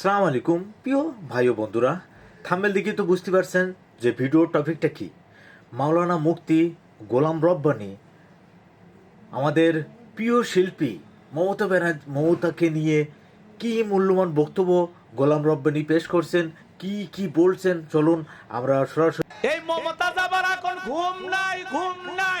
আসসালামু আলাইকুম, প্রিয় ভাই ও বন্ধুরা। থাম্বেল দিকে তো বুঝতে পারছেন যে ভিডিওর টপিকটা কি। মাওলানা মুক্তি গোলাম রব্বানি, আমাদের প্রিয় শিল্পী মমতা ব্যানার্জি, মমতাকে নিয়ে কি মূল্যবান বক্তব্য গোলাম রব্বানি পেশ করছেন, কি কি বলছেন, চলুন আমরা সরাসরি এই মমতা ঘুম নাই ঘুম নাই।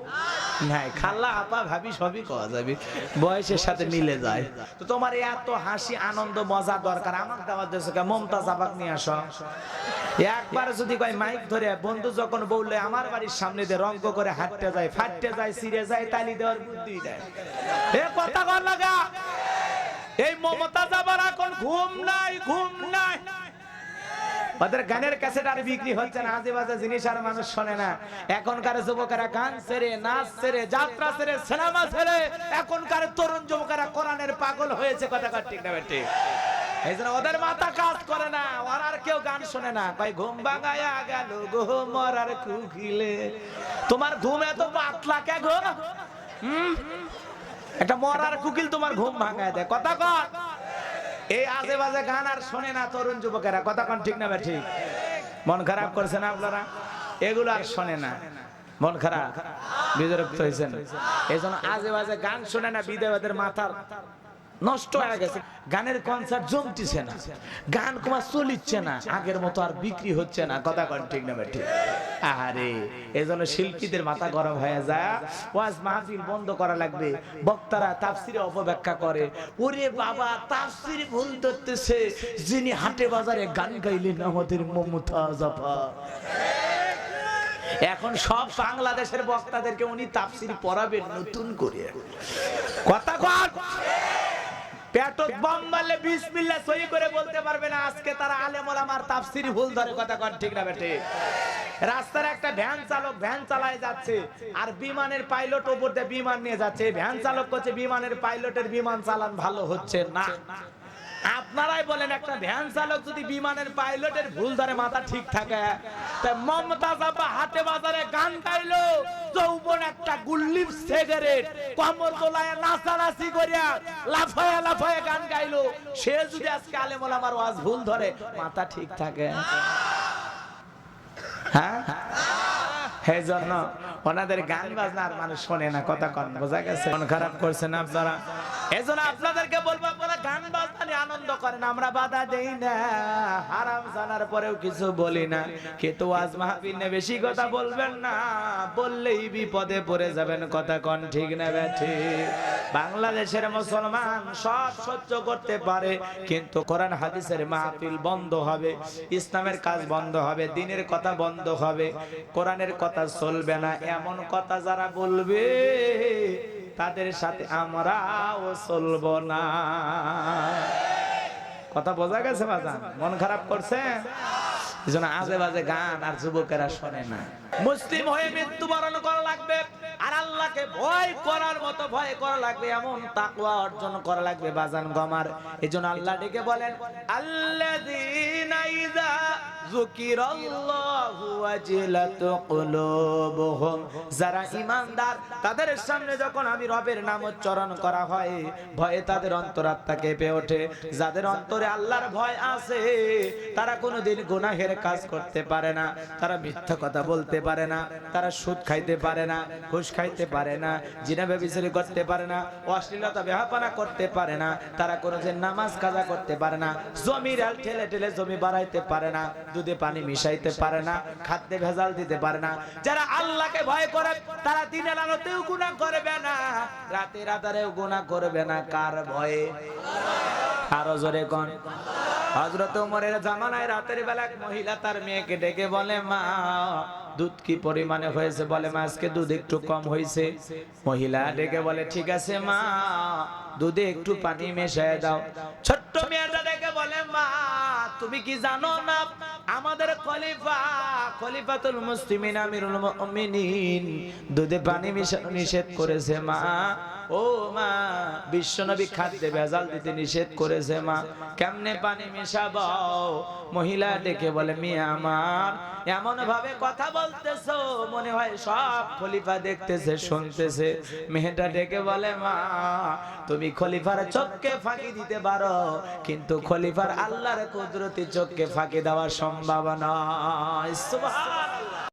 নাই, খাল্লা আপা ভাবি সবই কওয়া যাবে, বয়সের সাথে মিলে যায়। তো তোমার এত হাসি, আনন্দ, মজা দরকার, আমাকে দেওয়ার দেশে মমতাজ আপাক নিয়ে আসো। একবার যদি কয় মাইক ধরে, বন্ধু যখন বললে, আমার বাড়ির সামনে দিয়ে রঙ্গ করে হাঁটতে যায়, ফাটতে যায় সিরে যায়, তালি দেওয়ার বুদ্ধি দেয়। এ কথা কর লাগা এই মমতা যাবার এখন ঘুম নাই ঘুম নাই। ওদের গানের ক্যাসেট আর বিক্রি হচ্ছে না, আজে বাজে জিনিস আর মানুষ শোনে না। এখনকার যুবকেরা গান ছেড়ে, নাচ ছেড়ে, যাত্রা ছেড়ে, সিনেমা ছেড়ে, এখনকার তরুণ যুবকেরা কোরআনের পাগল হয়েছে, কথা ঠিক না বেটি এই জন্য ওদের মাথা কাজ করে না, ওর আর কেউ গান শোনে না। কয়, ঘুম ভাঙায়া গেল গো মরার কুকিলে। তোমার ঘুম এত পাতলা কে গো? একটা মরার কুকিল তোমার ঘুম ভাঙায় দেয়, কথা কর। এই আজে বাজে গান আর শোনে না তরুণ যুবকেরা। কথা কন ঠিক না ঠিক? মন খারাপ করছে না আপনারা? এগুলো আর শোনে না। মন খারাপ? বিদরক্ত হয়েছেন এই জন্য আজে বাজে গান শোনে না বিদেবাদের মাথার। নষ্ট হয়ে গেছে। গানের কনসার্ট জমতিছে না। গান কুমার চলিচ্ছে না। আগের মতো আর বিক্রি হচ্ছে না। কথা কন ঠিক না ঠিক আরে এজন্য শিল্পীদের মাথা গরম হয়ে যায়। ওয়াজ মাহফিল বন্ধ করা লাগবে। বক্তারা তাফসিরে অপব্যাখ্যা করে। ওরে বাবা, তাফসির ভুল ধরতেছে। যিনি হাটে বাজারে গান গাইলেন আমাদের মমতা জাফা। এখন সব বাংলাদেশের বক্তাদেরকে উনি তাফসির পড়াবেন নতুন করে। কথা কর পেটত বম মারলে বিসমিল্লাহ সহি করে বলতে পারবে না, আজকে তারা আলেম ওলামার তাফসির ভুল ধরে কথা কন, ঠিক না বেটে? রাস্তার একটা ভ্যান চালক, ভ্যান চালায় যাচ্ছে, আর বিমানের পাইলট ওপর দিয়ে বিমান নিয়ে যাচ্ছে ভ্যান চালক করছে, বিমানের পাইলটের বিমান চালান ভালো হচ্ছে না। আপনারাই বলেন, একটা ভ্যান চালক যদি বিমানের পাইলটের ভুল ধরে মাথা ঠিক থাকে, তা মমতা জাপা হাতে বাজারে গান গাইলো, যৌবন একটা গুল্লিপ সিগারেট, কমর তোলায় নাচানাচি করিয়া লাফায়া লাফায়া গান গাইলো। সে যদি আজকে আলেমল আমার ওয়াজ ভুল ধরে, মাথা ঠিক থাকে। হ্যাঁ? সেই জন্য, ওনাদের গান বাজনা আর মানুষ শোনে না, কথা কন, বোঝা গেছে? মন খারাপ করছেন আপনারা? এই জন্য আপনাদেরকে বলব, আপনারা গান বাজনা নিয়ে আনন্দ করেন। আমরা বাধা দেই না। হারাম জানার পরেও কিছু বলি না। কিন্তু আজ মাহফিল নিয়ে বেশি কথা বলবেন না। বললেই বিপদে পড়ে যাবেন, কথা কন ঠিক না ব্যাঠি বাংলাদেশের মুসলমান সব সহ্য করতে পারে, কিন্তু কোরআন হাদিসের মাহফিল বন্ধ হবে, ইসলামের কাজ বন্ধ হবে, দিনের কথা বন্ধ হবে, কোরআনের কথা চলবে না। এমন কথা যারা বলবে তাদের সাথে আমরাও চলবো না। কথা বোঝা গেছে বাজান? মন খারাপ করছে? আজে বাজে গান আর যুবকেরা শোনে না। মুসলিম হয়ে করা লাগবে আর ভয় করার মতো ভয় করা লাগবে, এমন তাকওয়া অর্জন করা লাগবে বাজান গমার এজন্য আল্লাহ ডেকে বলেন, আল্লাযীনা যারা ঈমানদার, তাদের সামনে যখন আমি রবের নাম উচ্চারণ করা হয়, ভয়ে তাদের অন্তরাত্মা কেঁপে ওঠে। যাদের অন্তরে আল্লাহর ভয় আছে, তারা কোনোদিন গুনাহের কাজ করতে পারে না। তারা মিথ্যা কথা বলতে পারে না। তারা সুদ খাইতে পারে না, ঘুষ খাইতে পারে না, জিনা ব্যভিচারি করতে পারে না, অশ্লীলতা বেহাপানা করতে পারে না। তারা কোনো কোনোদিন নামাজ কাজা করতে পারে না, জমির আল ঠেলে ঠেলে জমি বাড়াইতে পারে না। দুধে পানি মিশাইতে পারে না, খাদ্যে ভেজাল দিতে পারে না, যারা আল্লাহকে ভয় করে, তারা দিনের আলোতেও গুণা করবে না রাতে রাতারেও গুণা করবে না, কার ভয়ে? আরও জোরে কোন। হজরত উমরের জামানায় রাতের বেলা এক মহিলা তার মেয়েকে ডেকে বলে, মা, দুধ কি পরিমাণে হয়েছে? বলে, মা, আজকে দুধ একটু কম হয়েছে। মহিলা ডেকে বলে, ঠিক আছে, মা, দুধে একটু পানি মেশায় দাও। ছোট্ট মেয়েটা ডেকে বলে, মা তুমি কি জানো না? আমাদের খলিফা, খলিফাতুল মুসলিমিন, আমিরুল মুমিনিন, দুধে পানি মিশানো নিষেধ করেছে মা। ও মা, বিশ্বনবী খাদ্যে ভেজাল দিতে নিষেধ করেছে মা। কেমনে পানি মিশাবো? মহিলা ডেকে বলে, মিয়া আমার এমন ভাবে কথা বলতেছো, মনে হয় সব খলিফা দেখতেছে, শুনতেছে। মেয়েটা ডেকে বলে, মা, তুমি খলিফার চোখকে ফাঁকি দিতে পারো, কিন্তু খলিফার আল্লাহর কুদরতি চোখকে ফাঁকি দেওয়ার সম্ভাবনা